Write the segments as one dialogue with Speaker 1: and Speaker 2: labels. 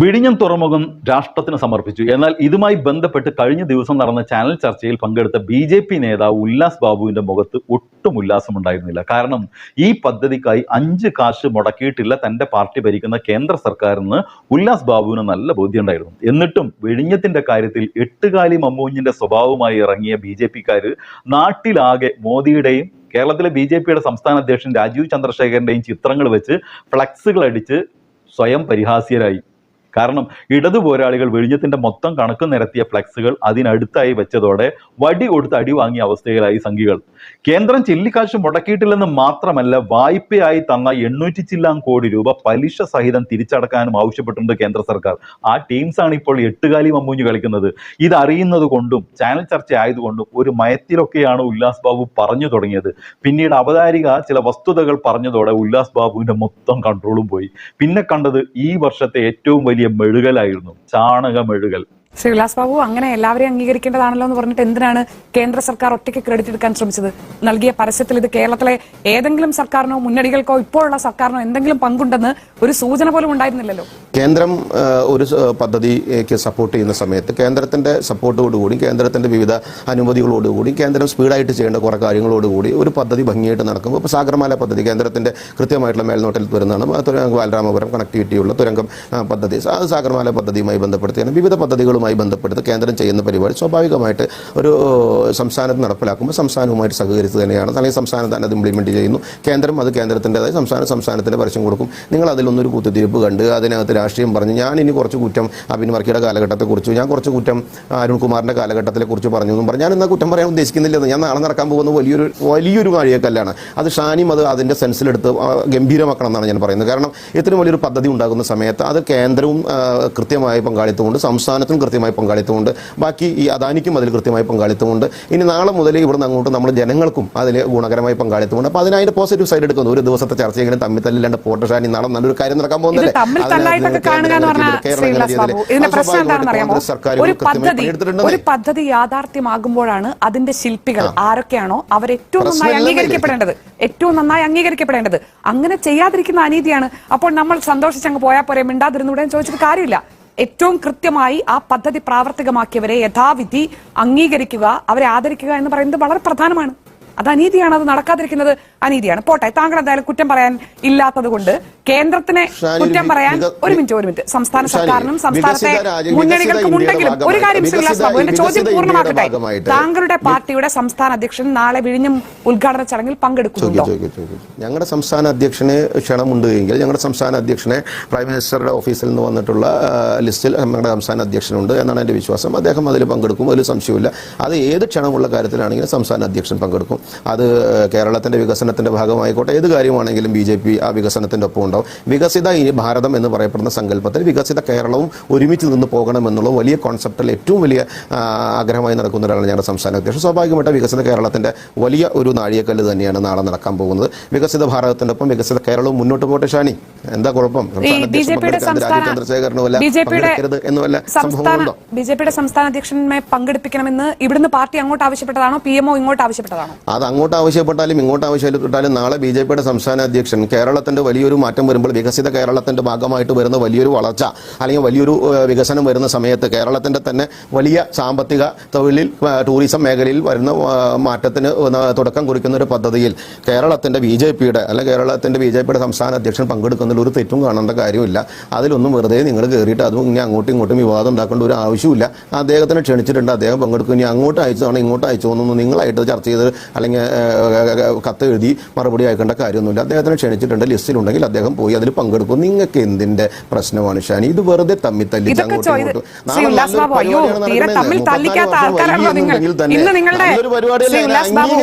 Speaker 1: വിഴിഞ്ഞം തുറമുഖം രാഷ്ട്രത്തിന് സമർപ്പിച്ചു. എന്നാൽ ഇതുമായി ബന്ധപ്പെട്ട് കഴിഞ്ഞ ദിവസം നടന്ന ചാനൽ ചർച്ചയിൽ പങ്കെടുത്ത ബി ജെ പി നേതാവ് ഉല്ലാസ് ബാബുവിന്റെ മുഖത്ത് ഒട്ടും ഉല്ലാസമുണ്ടായിരുന്നില്ല. കാരണം ഈ പദ്ധതിക്കായി അഞ്ച് കാശ് മുടക്കിയിട്ടില്ല തന്റെ പാർട്ടി ഭരിക്കുന്ന കേന്ദ്ര സർക്കാരിന് ഉല്ലാസ് ബാബുവിന് നല്ല ബോധ്യമുണ്ടായിരുന്നു. എന്നിട്ടും വിഴിഞ്ഞത്തിന്റെ കാര്യത്തിൽ എട്ടുകാലി മമ്മൂഞ്ഞിന്റെ സ്വഭാവമായി ഇറങ്ങിയ ബി ജെ പിക്കാർ നാട്ടിലാകെ മോദിയുടെയും കേരളത്തിലെ ബി ജെ പിയുടെ സംസ്ഥാന അധ്യക്ഷൻ രാജീവ് ചന്ദ്രശേഖരന്റെയും ചിത്രങ്ങൾ വെച്ച് ഫ്ലക്സുകൾ അടിച്ച് സ്വയം പരിഹാസ്യരായി. കാരണം ഇടതു പോരാളികൾ വിഴിഞ്ഞത്തിന്റെ മൊത്തം കണക്ക് നിരത്തിയ ഫ്ലക്സുകൾ അതിനടുത്തായി വെച്ചതോടെ വടി കൊടുത്ത് അടി വാങ്ങിയ അവസ്ഥയിലായി സംഘികൾ. കേന്ദ്രം ചില്ലിക്കാശ് മുടക്കിയിട്ടില്ലെന്ന് മാത്രമല്ല വായ്പയായി തന്ന എണ്ണൂറ്റി ചില്ലാം കോടി രൂപ പലിശ സഹിതം തിരിച്ചടക്കാനും ആവശ്യപ്പെട്ടിട്ടുണ്ട് കേന്ദ്ര സർക്കാർ. ആ ടീംസ് ആണ് ഇപ്പോൾ എട്ടുകാലി മമ്മൂഞ്ഞ് കളിക്കുന്നത്. ഇത് അറിയുന്നത് കൊണ്ടും ചാനൽ ചർച്ച ആയതുകൊണ്ടും ഒരു മയത്തിലൊക്കെയാണ് ഉല്ലാസ് ബാബു പറഞ്ഞു തുടങ്ങിയത്. പിന്നീട് അവതാരിക ചില വസ്തുതകൾ പറഞ്ഞതോടെ ഉല്ലാസ് ബാബുവിന്റെ മൊത്തം കൺട്രോളും പോയി. പിന്നെ കണ്ടത് ഈ വർഷത്തെ ഏറ്റവും വലിയ മെഴുകലായിരുന്നു. ചാണക മെഴുകൽ.
Speaker 2: ശ്രീ വിലാസ് ബാബു അങ്ങനെ എല്ലാവരെയും അംഗീകരിക്കേണ്ടതാണല്ലോ എന്ന് പറഞ്ഞിട്ട് എന്തിനാണ് കേന്ദ്ര സർക്കാർ ഒറ്റയ്ക്ക് ക്രെഡിറ്റ് എടുക്കാൻ ശ്രമിച്ചത്? നൽകിയ പരസ്യത്തിൽ ഇത് കേരളത്തിലെ ഏതെങ്കിലും സർക്കാരിനോ മുന്നണികൾക്കോ ഇപ്പോഴുള്ള സർക്കാരിനോ എന്തെങ്കിലും പങ്കുണ്ടെന്ന് ഒരു സൂചന പോലും ഉണ്ടായിരുന്നില്ലല്ലോ.
Speaker 3: കേന്ദ്രം ഒരു പദ്ധതിക്ക് സപ്പോർട്ട് ചെയ്യുന്ന സമയത്ത് കേന്ദ്രത്തിന്റെ സപ്പോർട്ടോടുകൂടി കേന്ദ്രത്തിന്റെ വിവിധ അനുമതികളോടുകൂടി കേന്ദ്രം സ്പീഡായിട്ട് ചെയ്യേണ്ട കുറെ കാര്യങ്ങളോടുകൂടി ഒരു പദ്ധതി ഭംഗിയായിട്ട് നടക്കുമ്പോൾ ഇപ്പോൾ സാഗർമാല പദ്ധതി കേന്ദ്രത്തിന്റെ കൃത്യമായിട്ടുള്ള മേൽനോട്ടത്തിൽ വരുന്നതാണ്. ബാലരാമപുരം കണക്ടിവിറ്റിയുള്ള തുരങ്കം പദ്ധതി. അത് സാഗർമാല പദ്ധതിയുമായി ബന്ധപ്പെടുത്തിയാണ്. വിവിധ പദ്ധതികളുമായി ബന്ധപ്പെടുത്തി കേന്ദ്രം ചെയ്യുന്ന പരിപാടി സ്വാഭാവികമായിട്ട് ഒരു സംസ്ഥാനത്ത് നടപ്പിലാക്കുമ്പോൾ സംസ്ഥാനവുമായിട്ട് സഹകരിച്ച് തന്നെയാണ്. അല്ലെങ്കിൽ സംസ്ഥാനം തന്നെ അത് ഇംപ്ലിമെന്റ് ചെയ്യുന്നു. കേന്ദ്രം അത് കേന്ദ്രത്തിന്റെതായി സംസ്ഥാനം സംസ്ഥാനത്തിന്റെ പരസ്യം കൊടുക്കും. നിങ്ങൾ അതിലൊന്നൊരു കുത്തിത്തിരിപ്പ് കണ്ട് അതിനകത്ത് രാഷ്ട്രീയം പറഞ്ഞു. ഞാൻ ഇനി കുറച്ച് കുറ്റം അബിൻ വർക്കിയുടെ കാലഘട്ടത്തെക്കുറിച്ച് ഞാൻ കുറച്ച് കുറ്റം അരുൺകുമാറിന്റെ കാലഘട്ടത്തെക്കുറിച്ച് പറഞ്ഞു എന്നും പറഞ്ഞു. ഞാൻ എന്നാൽ കുറ്റം പറയാൻ ഉദ്ദേശിക്കുന്നില്ലെന്ന് ഞാൻ നാളെ നടക്കാൻ പോകുന്ന വലിയൊരു വലിയൊരു വാഴിയക്കല്ലാണ് അത് ഷാനിയും അത് അതിന്റെ സെൻസിലെടുത്ത് ഗംഭീരമാക്കണം എന്നാണ് ഞാൻ പറയുന്നത്. കാരണം ഇത്രയും വലിയൊരു പദ്ധതി ഉണ്ടാകുന്ന സമയത്ത് അത് കേന്ദ്രവും കൃത്യമായി പങ്കാളിത്തമുണ്ട് സംസ്ഥാനത്തും കൃത്യമായി പങ്കാളിത്തമുണ്ട്. ബാക്കി ഈ അദാനിക്കും അതിൽ കൃത്യമായി പങ്കാളിത്തമുണ്ട്. ഇനി നാളെ മുതൽ ഇവിടുന്ന് അങ്ങോട്ട് നമ്മൾ ജനങ്ങൾക്കും അതിൽ ഗുണകരമായി പങ്കാളിത്തമുണ്ട്. അപ്പോൾ അതിനായിട്ട് പോസിറ്റീവ് സൈഡ് എടുക്കുന്നു. ഒരു ദിവസത്തെ ചർച്ചയെങ്കിലും തമ്മിൽ തല്ലില്ലാണ്ട് പോട്ടെ ഷാനി. നാളെ നല്ലൊരു കാര്യം നടക്കാൻ പോകുന്നില്ലേ
Speaker 2: കാണുക എന്ന് പറഞ്ഞാൽ ഇതിന്റെ പ്രശ്നം എന്താണെന്ന് അറിയാമോ? ഒരു പദ്ധതി. ഒരു പദ്ധതി യാഥാർത്ഥ്യമാകുമ്പോഴാണ് അതിന്റെ ശില്പികൾ ആരൊക്കെയാണോ അവർ ഏറ്റവും നന്നായി അംഗീകരിക്കപ്പെടേണ്ടത്. ഏറ്റവും നന്നായി അംഗീകരിക്കപ്പെടേണ്ടത്. അങ്ങനെ ചെയ്യാതിരിക്കുന്ന അനീതിയാണ്. അപ്പോൾ നമ്മൾ സന്തോഷിച്ചങ്ങ് പോയാൽ പോരെ മിണ്ടാതിരുന്നൂടെ ചോദിച്ചിട്ട് കാര്യമില്ല. ഏറ്റവും കൃത്യമായി ആ പദ്ധതി പ്രാവർത്തികമാക്കിയവരെ യഥാവിധി അംഗീകരിക്കുക അവരെ ആദരിക്കുക എന്ന് പറയുന്നത് വളരെ പ്രധാനമാണ്. അത് അനീതിയാണ് അത് നടക്കാതിരിക്കുന്നത്. അനീതിയാണ്. പോട്ടെ താങ്കൾ എന്തായാലും കുറ്റം പറയാൻ ഇല്ലാത്തത് കൊണ്ട് കേന്ദ്രത്തിനെ കുറ്റം പറയാൻ ഒരു മിനിറ്റ് ഒരു മിനിറ്റ്. സംസ്ഥാന സർക്കാരിനും സംസ്ഥാനത്തെ മുന്നണികൾക്കും ഉണ്ടെങ്കിലും ഒരു കാര്യം
Speaker 3: ശ്രീലാസ്
Speaker 2: ശ്രീ ബാബു എന്റെ ചോദ്യം
Speaker 3: പൂർണമാക്കട്ടെ.
Speaker 2: താങ്കളുടെ പാർട്ടിയുടെ സംസ്ഥാന അധ്യക്ഷൻ നാളെ വിഴിഞ്ഞം ഉദ്ഘാടന ചടങ്ങിൽ പങ്കെടുക്കുന്നുണ്ടോ?
Speaker 3: ഞങ്ങളുടെ സംസ്ഥാന അധ്യക്ഷന് ക്ഷണമുണ്ട് എങ്കിൽ ഞങ്ങളുടെ സംസ്ഥാന അധ്യക്ഷനെ പ്രൈം മിനിസ്റ്ററുടെ ഓഫീസിൽ നിന്ന് വന്നിട്ടുള്ള ലിസ്റ്റിൽ ഞങ്ങളുടെ സംസ്ഥാന അധ്യക്ഷനുണ്ട് എന്നാണ് എന്റെ വിശ്വാസം. അദ്ദേഹം അതിൽ പങ്കെടുക്കും അതിൽ സംശയമില്ല അത് ഏത് ക്ഷണമുള്ള കാര്യത്തിലാണെങ്കിലും സംസ്ഥാന അധ്യക്ഷൻ പങ്കെടുക്കും. അത് കേരളത്തിന്റെ വികസനത്തിന്റെ ഭാഗമായിക്കോട്ടെ ഏത് കാര്യമാണെങ്കിലും ബി ജെ പി ആ വികസനത്തിന്റെ ഒപ്പം ഉണ്ടാവും. വികസിത ഭാരതം എന്ന് പറയപ്പെടുന്ന സങ്കല്പത്തിൽ വികസിത കേരളവും ഒരുമിച്ച് നിന്ന് പോകണമെന്നുള്ള വലിയ കോൺസെപ്റ്റിൽ ഏറ്റവും വലിയ ആഗ്രഹമായി നടക്കുന്ന ഒരാളാണ് ഞങ്ങളുടെ സംസ്ഥാന അധ്യക്ഷൻ. സ്വാഭാവികമായിട്ട് വികസിത കേരളത്തിന്റെ വലിയ ഒരു നാഴികക്കല്ല് തന്നെയാണ് നാളെ നടക്കാൻ പോകുന്നത്. വികസിത ഭാരതത്തിന്റെ ഒപ്പം വികസിത കേരളവും മുന്നോട്ട് പോട്ടെ ഷാനി? എന്താ കുഴപ്പം?
Speaker 2: ഈ
Speaker 3: സംസ്ഥാന പങ്കെടുക്കരുത് സംഭവമുണ്ടോ
Speaker 2: ബി ജെ പിയുടെ അധ്യക്ഷനെ പങ്കെടുപ്പിക്കണമെന്ന് ഇവിടുന്ന് പാർട്ടി അങ്ങോട്ട് ആവശ്യപ്പെട്ടതാണോ? പി എംഒ ഇങ്ങോട്ട് ആവശ്യപ്പെട്ടതാണോ?
Speaker 3: അത് അങ്ങോട്ട് ആവശ്യപ്പെട്ടാലും ഇങ്ങോട്ട് ആവശ്യപ്പെട്ടാലും നാളെ ബി ജെ പിയുടെ സംസ്ഥാന അധ്യക്ഷൻ കേരളത്തിന്റെ വലിയൊരു മാറ്റം വരുമ്പോൾ വികസിത കേരളത്തിന്റെ ഭാഗമായിട്ട് വരുന്ന വലിയൊരു വളർച്ച അല്ലെങ്കിൽ വലിയൊരു വികസനം വരുന്ന സമയത്ത് കേരളത്തിന്റെ തന്നെ വലിയ സാമ്പത്തിക തൊഴിലിൽ ടൂറിസം മേഖലയിൽ വരുന്ന മാറ്റത്തിന് തുടക്കം കുറിക്കുന്ന ഒരു പദ്ധതിയിൽ കേരളത്തിന്റെ ബി ജെ പിയുടെ അല്ല കേരളത്തിന്റെ ബി ജെ പിയുടെ സംസ്ഥാന അധ്യക്ഷൻ പങ്കെടുക്കുന്നതിൽ ഒരു തെറ്റും കാണേണ്ട കാര്യമില്ല. അതിലൊന്നും വെറുതെ നിങ്ങൾ കയറിയിട്ട് അതും ഇനി അങ്ങോട്ടും ഇങ്ങോട്ടും വിവാദം ഉണ്ടാക്കേണ്ട ഒരു ആവശ്യമില്ല അദ്ദേഹത്തിന് ക്ഷണിച്ചിട്ടുണ്ട്. അദ്ദേഹം പങ്കെടുക്കും. ഇനി അങ്ങോട്ട് അയച്ചതാണ് ഇങ്ങോട്ട് അയച്ചോന്നൊന്നും നിങ്ങളായിട്ട് ചർച്ച ചെയ്ത് അല്ലെങ്കിൽ കത്ത് എഴുതി മറുപടി അയക്കേണ്ട കാര്യമൊന്നുമില്ല. അദ്ദേഹത്തിന് ക്ഷണിച്ചിട്ടുണ്ട്. ലിസ്റ്റിലുണ്ടെങ്കിൽ അദ്ദേഹം പോയി അതിൽ പങ്കെടുക്കും. നിങ്ങൾക്ക് എന്തിന്റെ പ്രശ്നമാണ് ഷാനി? ഇത് വെറുതെ തമ്മിൽ തല്ലി
Speaker 2: ഇതൊക്കെ ചോ- ഇത് ശ്രീ ഉല്ലാസ് ബാബു തീരെ തമ്മിൽ തല്ലിക്കാത്ത നിങ്ങൾ. ഇന്ന് നിങ്ങളുടെ ശ്രീ ഉല്ലാസ് ബാബു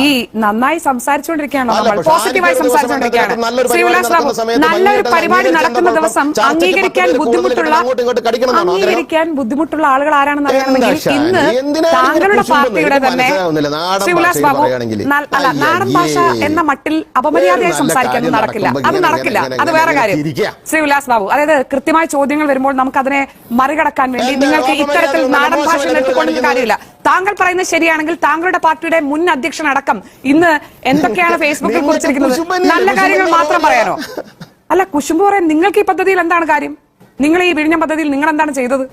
Speaker 2: ഈ നന്നായി സംസാരിച്ചുകൊണ്ടിരിക്കുകയാണോ നമ്മൾ പോസിറ്റീവായി സംസാരിച്ചുകൊണ്ടിരിക്കുകയാണ്.
Speaker 3: നല്ലൊരു പരിപാടി നടക്കുന്ന
Speaker 2: ദിവസം അംഗീകരിക്കാൻ ബുദ്ധിമുട്ടുള്ള? അംഗീകരിക്കാൻ ബുദ്ധിമുട്ടുള്ള ആളുകൾ ആരാണെന്ന് അറിയണമെങ്കിൽ ഇന്ന് താങ്കളുടെ? പാർട്ടിയുടെ തന്നെ. ശ്രീ ഉല്ലാസ് ബാബു അല്ല നാടൻ ഭാഷ എന്ന മട്ടിൽ അപമര്യാദയായി
Speaker 3: സംസാരിക്കാനും
Speaker 2: നടക്കില്ല. അത് നടക്കില്ല. അത് വേറെ കാര്യം.
Speaker 3: ശ്രീവിലാസ്
Speaker 2: ശ്രീ ഉല്ലാസ് ബാബു അതായത് കൃത്യമായ ചോദ്യങ്ങൾ വരുമ്പോൾ നമുക്ക് അതിനെ മറികടക്കാൻ വേണ്ടി നിങ്ങൾക്ക് ഇത്തരത്തിൽ നാടൻ ഭാഷ
Speaker 3: നിർത്തിക്കൊണ്ടിരുന്ന
Speaker 2: കാര്യമില്ല. താങ്കൾ പറയുന്നത് ശരിയാണെങ്കിൽ താങ്കളുടെ പാർട്ടിയുടെ മുൻ അധ്യക്ഷൻ അടക്കം ഇന്ന് എന്തൊക്കെയാണ് ഫേസ്ബുക്കിൽ കുറിച്ചിരിക്കുന്നത്? നല്ല കാര്യങ്ങൾ മാത്രം പറയാനോ? അല്ല കുശുമ്പ് പറയാൻ നിങ്ങൾക്ക് ഈ പദ്ധതിയിൽ എന്താണ് കാര്യം? നിങ്ങൾ ഈ വിഴിഞ്ഞ പദ്ധതിയിൽ നിങ്ങൾ എന്താണ് ചെയ്തത്?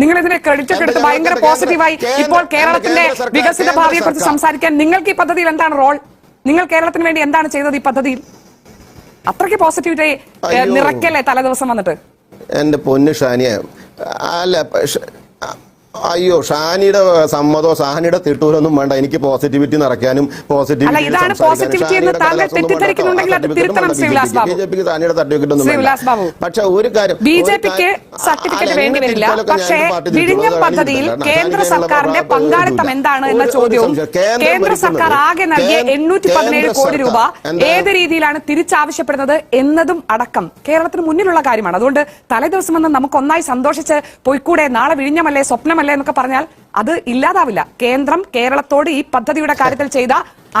Speaker 2: നിങ്ങൾ ഇതിനെ ക്രെഡിറ്റ് ഒക്കെ എടുത്ത് ഭയങ്കര പോസിറ്റീവായി ഇപ്പോൾ കേരളത്തിന്റെ വികസിത ഭാവിയെ കുറിച്ച് സംസാരിക്കാൻ നിങ്ങൾക്ക് ഈ പദ്ധതിയിൽ എന്താണ് റോൾ നിങ്ങൾ കേരളത്തിന് വേണ്ടി എന്താണ് ചെയ്തത് ഈ പദ്ധതിയിൽ? അത്രയ്ക്ക് പോസിറ്റിവിറ്റി. നിറയ്ക്കല്ലേ തലേദിവസം വന്നിട്ട്?
Speaker 3: എന്റെ പൊന്നു ഷാനിയ അല്ല അയ്യോ ഷാനിയുടെ സമ്മതോ ഷാനിയുടെ തിട്ടൂരൊന്നും വേണ്ട. എനിക്ക് പോസിറ്റിവിറ്റി നിറയ്ക്കാനും പോസിറ്റിവിറ്റി ഷാനിയുടെ സർട്ടിഫിക്കറ്റ് ഒന്നും പക്ഷെ ഒരു കാര്യം
Speaker 2: ബി ജെ പിക്ക് സർട്ടിഫിക്കറ്റ് വേണ്ടി വരില്ല. പക്ഷേ വിഴിഞ്ഞ പദ്ധതിയിൽ കേന്ദ്ര സർക്കാരിന്റെ പങ്കാളിത്തം എന്താണ് എന്ന ചോദ്യവും
Speaker 3: കേന്ദ്ര
Speaker 2: സർക്കാർ ആകെ നൽകിയ എണ്ണൂറ്റി പതിനേഴ് കോടി രൂപ ഏത് രീതിയിലാണ് തിരിച്ചാവശ്യപ്പെടുന്നത് എന്നതും അടക്കം കേരളത്തിന് മുന്നിലുള്ള കാര്യമാണ്. അതുകൊണ്ട് തലേദിവസം വന്ന് നമുക്ക് ഒന്നായി സന്തോഷിച്ച് പോയിക്കൂടെ. നാളെ വിഴിഞ്ഞമല്ലേ? സ്വപ്നമല്ലേ എന്നൊക്കെ പറഞ്ഞാൽ അത് ഇല്ലാതാവില്ല. കേന്ദ്രം കേരളത്തോട് ഈ പദ്ധതിയുടെ കാര്യത്തിൽ ചെയ്ത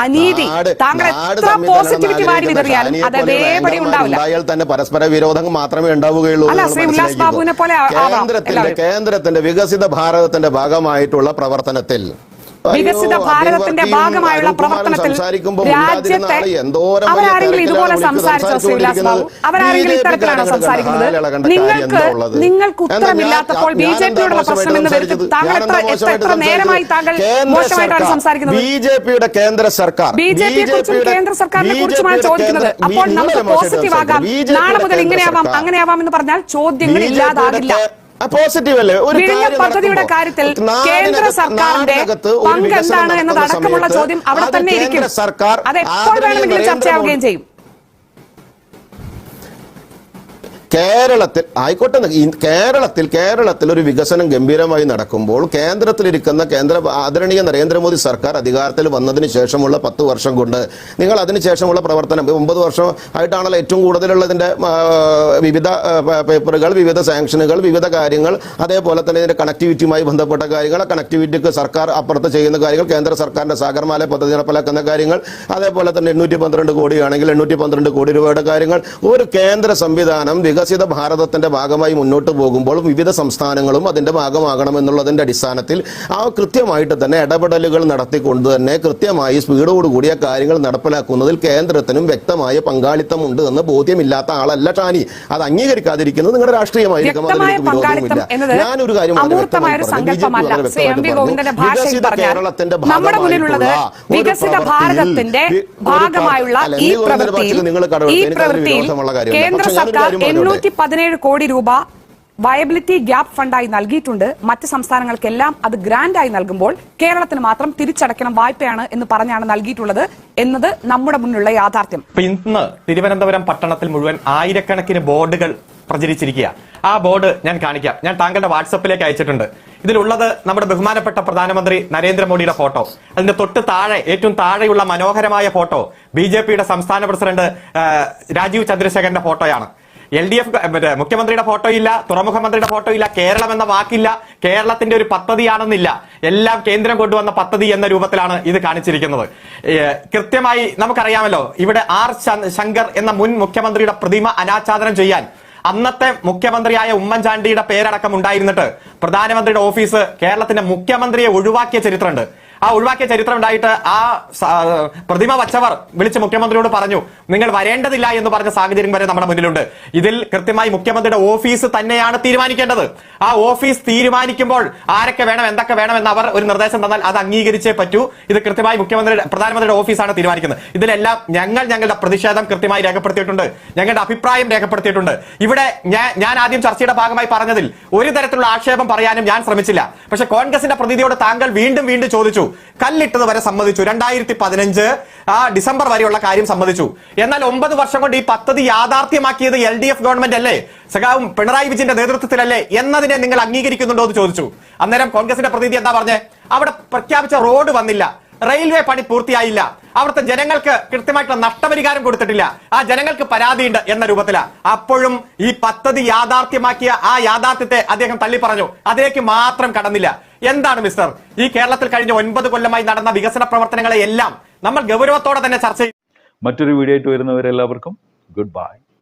Speaker 2: അനീതി. താങ്കൾ എത്ര പോസിറ്റിവിറ്റി
Speaker 3: തമ്മിൽ
Speaker 2: വാരി വിതറിയാലും
Speaker 3: ഷാനിയെ
Speaker 2: അത് അതേപടി ഉണ്ടാവില്ല.
Speaker 3: തന്നെ പരസ്പര വിരോധം മാത്രമേ ഉണ്ടാവുകയുള്ളൂ
Speaker 2: അല്ല, ശ്രീ ഉല്ലാസ് ബാബുവിനെ പോലെ
Speaker 3: കേന്ദ്രത്തിന്റെ. കേന്ദ്രത്തിന്റെ വികസിത ഭാരതത്തിന്റെ ഭാഗമായിട്ടുള്ള പ്രവർത്തനത്തിൽ
Speaker 2: വികസിത ഭാരതത്തിന്റെ ഭാഗമായുള്ള പ്രവർത്തനത്തിൽ രാജ്യത്തെ അവരാരെങ്കിലും ഇതുപോലെ സംസാരിച്ചോ ശ്രീവിലാസ് ബാബു. അവരാരെങ്കിലും ഇത്തരത്തിലാണോ സംസാരിക്കുന്നത്? നിങ്ങൾക്ക്? നിങ്ങൾക്ക് ഉത്തരമില്ലാത്തപ്പോൾ ബി ജെ പിയോടുള്ള പ്രശ്നം എന്ന് വരുത്തി? താങ്കൾ എത്ര എത്ര നേരമായി താങ്കൾ മോശമായിട്ടാണ് സംസാരിക്കുന്നത്?
Speaker 3: ബി ജെ പിയുടെ കേന്ദ്ര സർക്കാർ.
Speaker 2: ബി ജെ പിയെ കുറിച്ചും കേന്ദ്ര സർക്കാരിനെ കുറിച്ചുമാണ് ചോദിക്കുന്നത്. അപ്പോൾ നമുക്ക് പോസിറ്റീവ് ആകാം. നാളെ മുതൽ ഇങ്ങനെയാവാം അങ്ങനെയാവാം എന്ന് പറഞ്ഞാൽ ചോദ്യങ്ങൾ ഇല്ലാതാകില്ല.
Speaker 3: കേ- പോസിറ്റീവ് അല്ലേ? ഒരു
Speaker 2: പദ്ധതിയുടെ കാര്യത്തിൽ കേന്ദ്ര സർക്കാരിന്റെ പങ്ക് എന്താണ് എന്നതടക്കമുള്ള ചോദ്യം അവിടെ തന്നെ ഇരിക്കും.
Speaker 3: സർക്കാർ
Speaker 2: അത് എപ്പോൾ വേണമെങ്കിലും ചർച്ചയാവുകയും ചെയ്യും.
Speaker 3: കേരളത്തിൽ ആയിക്കോട്ടെ കേരളത്തിൽ കേരളത്തിൽ ഒരു വികസനം ഗംഭീരമായി നടക്കുമ്പോൾ കേന്ദ്രത്തിലിരിക്കുന്ന കേന്ദ്ര ആദരണീയ നരേന്ദ്രമോദി സർക്കാർ അധികാരത്തിൽ വന്നതിന് ശേഷമുള്ള പത്ത് വർഷം കൊണ്ട് നിങ്ങൾ അതിന് ശേഷമുള്ള പ്രവർത്തനം ഒമ്പത് വർഷം ആയിട്ടാണല്ലോ ഏറ്റവും കൂടുതലുള്ളതിന്റെ വിവിധ പേപ്പറുകൾ വിവിധ സാങ്ഷനുകൾ വിവിധ കാര്യങ്ങൾ അതേപോലെ തന്നെ ഇതിന്റെ കണക്ടിവിറ്റിയുമായി ബന്ധപ്പെട്ട കാര്യങ്ങൾ കണക്ടിവിറ്റിക്ക് സർക്കാർ അപ്പുറത്ത് ചെയ്യുന്ന കാര്യങ്ങൾ കേന്ദ്ര സർക്കാരിന്റെ സാഗർമാല പദ്ധതി നടപ്പിലാക്കുന്ന കാര്യങ്ങൾ അതേപോലെ തന്നെ എണ്ണൂറ്റി പന്ത്രണ്ട് കോടിയാണെങ്കിൽ എണ്ണൂറ്റി പന്ത്രണ്ട് കോടി രൂപയുടെ കാര്യങ്ങൾ ഒരു കേന്ദ്ര സംവിധാനം വികസിത ഭാരതത്തിന്റെ ഭാഗമായി മുന്നോട്ട് പോകുമ്പോൾ വിവിധ സംസ്ഥാനങ്ങളും അതിന്റെ ഭാഗമാകണം എന്നുള്ളതിന്റെ അടിസ്ഥാനത്തിൽ ആ കൃത്യമായിട്ട് തന്നെ ഇടപെടലുകൾ നടത്തിക്കൊണ്ട് തന്നെ കൃത്യമായി സ്പീഡോടുകൂടിയ കാര്യങ്ങൾ നടപ്പിലാക്കുന്നതിൽ കേന്ദ്രത്തിനും വ്യക്തമായ പങ്കാളിത്തമുണ്ട് എന്ന് ബോധ്യമില്ലാത്ത ആളല്ല ഷാനി അത് അംഗീകരിക്കാതിരിക്കുന്നത് നിങ്ങളുടെ രാഷ്ട്രീയമായിരിക്കും അതിലേക്ക് വിരോധവുമില്ല ഞാനൊരു കാര്യം വികസിത കേരളത്തിന്റെ
Speaker 2: വികസിത ഭാരതത്തിന്റെ ഭാഗമായുള്ള ഈ പ്രവൃത്തിയിൽ
Speaker 3: നിങ്ങൾ കടമെടുത്തു.
Speaker 2: ഈ
Speaker 3: എനിക്കതിൽ വിരോധമുള്ള കാര്യമില്ല.
Speaker 2: കേന്ദ്ര
Speaker 3: പക്ഷേ ഞാനൊരു
Speaker 2: സർക്കാർ
Speaker 3: കാര്യം
Speaker 2: എണ്ണൂറ്റി പതിനേഴ് കോടി രൂപ വയബിലിറ്റി ഗ്യാപ് ഫണ്ടായി നൽകിയിട്ടുണ്ട്. മറ്റ് സംസ്ഥാനങ്ങൾക്കെല്ലാം അത് ഗ്രാൻഡായി നൽകുമ്പോൾ കേരളത്തിന് മാത്രം തിരിച്ചടയ്ക്കണം വായ്പയാണ് എന്ന് പറഞ്ഞാണ് നൽകിയിട്ടുള്ളത് എന്നത് നമ്മുടെ മുന്നിലുള്ള യാഥാർത്ഥ്യം.
Speaker 4: ഇന്ന് തിരുവനന്തപുരം പട്ടണത്തിൽ മുഴുവൻ ആയിരക്കണക്കിന് ബോർഡുകൾ പ്രചരിച്ചിരിക്കുക. ആ ബോർഡ് ഞാൻ കാണിക്കാം. ഞാൻ താങ്കളുടെ വാട്സപ്പിലേക്ക് അയച്ചിട്ടുണ്ട്. ഇതിലുള്ളത് നമ്മുടെ ബഹുമാനപ്പെട്ട പ്രധാനമന്ത്രി നരേന്ദ്രമോദിയുടെ ഫോട്ടോ. അതിന്റെ തൊട്ട് താഴെ ഏറ്റവും താഴെയുള്ള മനോഹരമായ ഫോട്ടോ ബി സംസ്ഥാന പ്രസിഡന്റ് രാജീവ് ചന്ദ്രശേഖരന്റെ ഫോട്ടോയാണ്. എൽ ഡി എഫ് മറ്റേ മുഖ്യമന്ത്രിയുടെ ഫോട്ടോ ഇല്ല തുറമുഖ മന്ത്രിയുടെ ഫോട്ടോ ഇല്ല കേരളം എന്ന വാക്കില്ല കേരളത്തിന്റെ ഒരു പദ്ധതിയാണെന്നില്ല. എല്ലാം കേന്ദ്രം കൊണ്ടുവന്ന പദ്ധതി എന്ന രൂപത്തിലാണ് ഇത് കാണിച്ചിരിക്കുന്നത്. കൃത്യമായി നമുക്കറിയാമല്ലോ ഇവിടെ ആർ ശങ്കർ എന്ന മുൻ മുഖ്യമന്ത്രിയുടെ പ്രതിമ അനാച്ഛാദനം ചെയ്യാൻ അന്നത്തെ മുഖ്യമന്ത്രിയായ ഉമ്മൻചാണ്ടിയുടെ പേരടക്കം ഉണ്ടായിരുന്നിട്ട് പ്രധാനമന്ത്രിയുടെ ഓഫീസ് കേരളത്തിന്റെ മുഖ്യമന്ത്രിയെ ഒഴിവാക്കിയ ചരിത്രമുണ്ട്. ആ ഒഴിവാക്കിയ ചരിത്രം ഉണ്ടായിട്ട് ആ പ്രതിമ വച്ചവർ വിളിച്ച് മുഖ്യമന്ത്രിയോട് പറഞ്ഞു നിങ്ങൾ വരേണ്ടതില്ല എന്ന് പറഞ്ഞ സാഹചര്യം വരെ നമ്മുടെ മുന്നിലുണ്ട്. ഇതിൽ കൃത്യമായി മുഖ്യമന്ത്രിയുടെ ഓഫീസ് തന്നെയാണ് തീരുമാനിക്കേണ്ടത്. ആ ഓഫീസ് തീരുമാനിക്കുമ്പോൾ ആരൊക്കെ വേണം എന്തൊക്കെ വേണം എന്ന് അവർ ഒരു നിർദ്ദേശം തന്നാൽ അത് അംഗീകരിച്ചേ പറ്റൂ. ഇത് കൃത്യമായി മുഖ്യമന്ത്രിയുടെ പ്രധാനമന്ത്രിയുടെ ഓഫീസാണ് തീരുമാനിക്കുന്നത്. ഇതിലെല്ലാം ഞങ്ങൾ ഞങ്ങളുടെ പ്രതിഷേധം കൃത്യമായി രേഖപ്പെടുത്തിയിട്ടുണ്ട്. ഞങ്ങളുടെ അഭിപ്രായം രേഖപ്പെടുത്തിയിട്ടുണ്ട്. ഇവിടെ ഞാൻ ആദ്യം ചർച്ചയുടെ ഭാഗമായി പറഞ്ഞതിൽ ഒരു തരത്തിലുള്ള ആക്ഷേപം പറയാനും ഞാൻ ശ്രമിച്ചില്ല. പക്ഷെ കോൺഗ്രസിന്റെ പ്രതിനിധിയോട് താങ്കൾ വീണ്ടും വീണ്ടും ചോദിച്ചു കല്ലിട്ടത് വരെ സമ്മതിച്ചു. രണ്ടായിരത്തി പതിനഞ്ച് ആ ഡിസംബർ വരെയുള്ള കാര്യം സമ്മതിച്ചു. എന്നാൽ ഒമ്പത് വർഷം കൊണ്ട് ഈ പദ്ധതി യാഥാർത്ഥ്യമാക്കിയത് എൽ ഡി എഫ് ഗവൺമെന്റ് അല്ലേ? സഖാവും പിണറായി വിജയന്റെ നേതൃത്വത്തിലല്ലേ എന്നതിനെ നിങ്ങൾ അംഗീകരിക്കുന്നുണ്ടോ എന്ന് ചോദിച്ചു. അന്നേരം കോൺഗ്രസിന്റെ പ്രതിനിധി എന്താ പറഞ്ഞേ? അവിടെ പ്രഖ്യാപിച്ച റോഡ് വന്നില്ല. റെയിൽവേ പണി പൂർത്തിയായില്ല. അവിടുത്തെ ജനങ്ങൾക്ക് കൃത്യമായിട്ടുള്ള നഷ്ടപരിഹാരം കൊടുത്തിട്ടില്ല. ആ ജനങ്ങൾക്ക് പരാതിയുണ്ട് എന്ന രൂപത്തിലാ. അപ്പോഴും ഈ പദ്ധതി യാഥാർത്ഥ്യമാക്കിയ ആ യാഥാർത്ഥ്യത്തെ അദ്ദേഹം തള്ളി പറഞ്ഞു അതിലേക്ക് മാത്രം കടന്നില്ല. എന്താണ് മിസ്റ്റർ? ഈ കേരളത്തിൽ കഴിഞ്ഞ ഒൻപത് കൊല്ലമായി നടന്ന വികസന പ്രവർത്തനങ്ങളെ എല്ലാം നമ്മൾ ഗൗരവത്തോടെ തന്നെ ചർച്ച ചെയ്യും
Speaker 1: മറ്റൊരു വീഡിയോ ആയിട്ട് വരുന്നവരെല്ലാവർക്കും ഗുഡ് ബൈ.